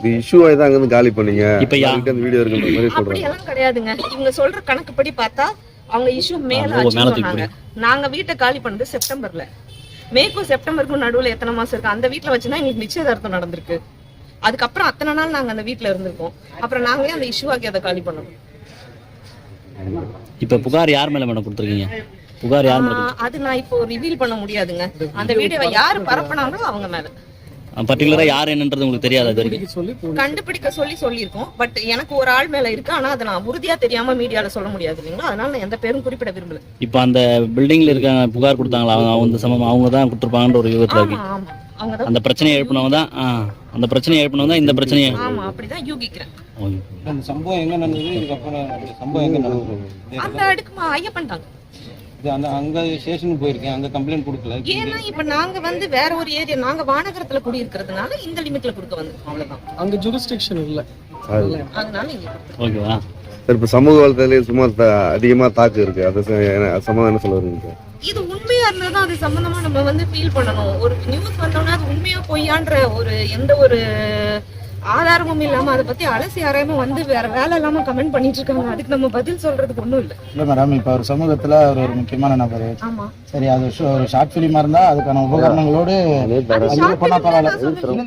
இது இஷ்யூ ஆகி தான் அங்கேருந்து காலி பண்ணீங்க. இப்ப யா- யார்கிட்ட அந்த வீடியோ இருக்குன்ற மாதிரி அப்படி சொல்றாங்க எல்லாம் கிடையாதுங்க. இவங்க சொல்ற கணக்குப்படி பார்த்தா அவங்க இஷ்யூ மேல தூக்கி நாங்க வீட்டை காலி பண்ணது செப்டம்பர்ல. மேக்கும் செப்டம்பருக்கும் நடுவுல எத்தனை மாசம் இருக்கு? அந்த வீட்ல வச்சுதான் எங்களுக்கு நிச்சயதார்த்தம் நடந்திருக்கு. அதுக்கப்புறம் அத்தனை நாள் நாங்க அந்த வீட்ல இருந்திருக்கோம். அப்புறம் நாங்களே அந்த இஷ்யூ ஆக்கி அதை காலி பண்ணோம். இப்ப புகார் யார் மேல மேடம் கொடுத்துருக்கீங்க? புகார் யார் மேல ஆஹ் அது நான் இப்போ ரிவீல் பண்ண முடியாதுங்க. அந்த வீடியோவை யாரு பரப்புனாங்களோ அவங்க மேல. பர்டிகுலரா யார் என்னன்றது உங்களுக்கு தெரியாது அது வரைக்கும். கண்டுபிடிக்க சொல்லி சொல்லியிருக்கோம். பட் எனக்கு ஒரு ஆள் மேல இருக்கு. ஆனா அதை நான் உறுதியா தெரியாம மீடியால சொல்ல முடியாது இல்லைங்களா? அதனால நான் எந்த பேரும் குறிப்பிட விரும்பல. இப்ப அந்த பில்டிங்ல இருக்க புகார் கொடுத்தாங்களா? அவங்க சமம் அவங்க தான் கொடுத்துருப்பாங்கன்ற ஒரு யூகத்துல ஆமா இருக்கு. அந்த பிரச்சனையை எழுப்பினவங்க தான் அந்த பிரச்சனையை எழுப்பினவங்க தான் இந்த பிரச்சனையை ஆமா அப்படிதான் யூகிக்கிறேன். அந்த சம்பவம் எங்க நடந்தது? இதுக்கப்புறம் அந்த சம்பவம் எங்க நடந்தது? அந்த அடுக்குமா ஐயப்பன் தாங்க. இது அந்த அங்க ஸ்டேஷனுக்கு போயிருக்கேன். அங்க கம்ப்ளைண்ட் கொடுக்கல. ஏன்னா இப்ப நாங்க வந்து வேற ஒரு ஏரியா நாங்க வானகரத்துல குடி இருக்கிறதுனால இந்த லிமிட்ல கொடுக்க வந்திருக்கோம். அவ்வளவுதான். அங்க ஜூரிஸ்டிக்ஷன் இல்ல. அது. அதனால இங்க. ஓகேவா? சரி இப்போ சமூக வலைத்தளத்திலே சும்மா த- அதிகமா தாக்கு இருக்கு. அதை சமாதானம் என்ன சொல்ல இது உண்மையா இருந்தாதான் அது சம்பந்தமா நம்ம வந்து ஃபீல் பண்ணணும். ஒரு நியூஸ் வந்தோம்னா அது உண்மையா பொய்யான்ற ஒரு எந்த ஒரு ஆதாரமும் இல்லாம அதை பத்தி அலசி ஆராயமா வந்து வேற வேலை இல்லாம கமெண்ட் பண்ணிட்டு இருக்காங்க. அதுக்கு நம்ம பதில் சொல்றதுக்கு ஒண்ணும் இல்ல. இல்ல மேடம் இப்ப ஒரு சமூகத்துல அவர் ஒரு முக்கியமான நபர். ஆமா. சரி அது ஒரு ஷார்ட் பிலிமா இருந்தா அதுக்கான உபகரணங்களோடு பண்ணா பரவாயில்ல.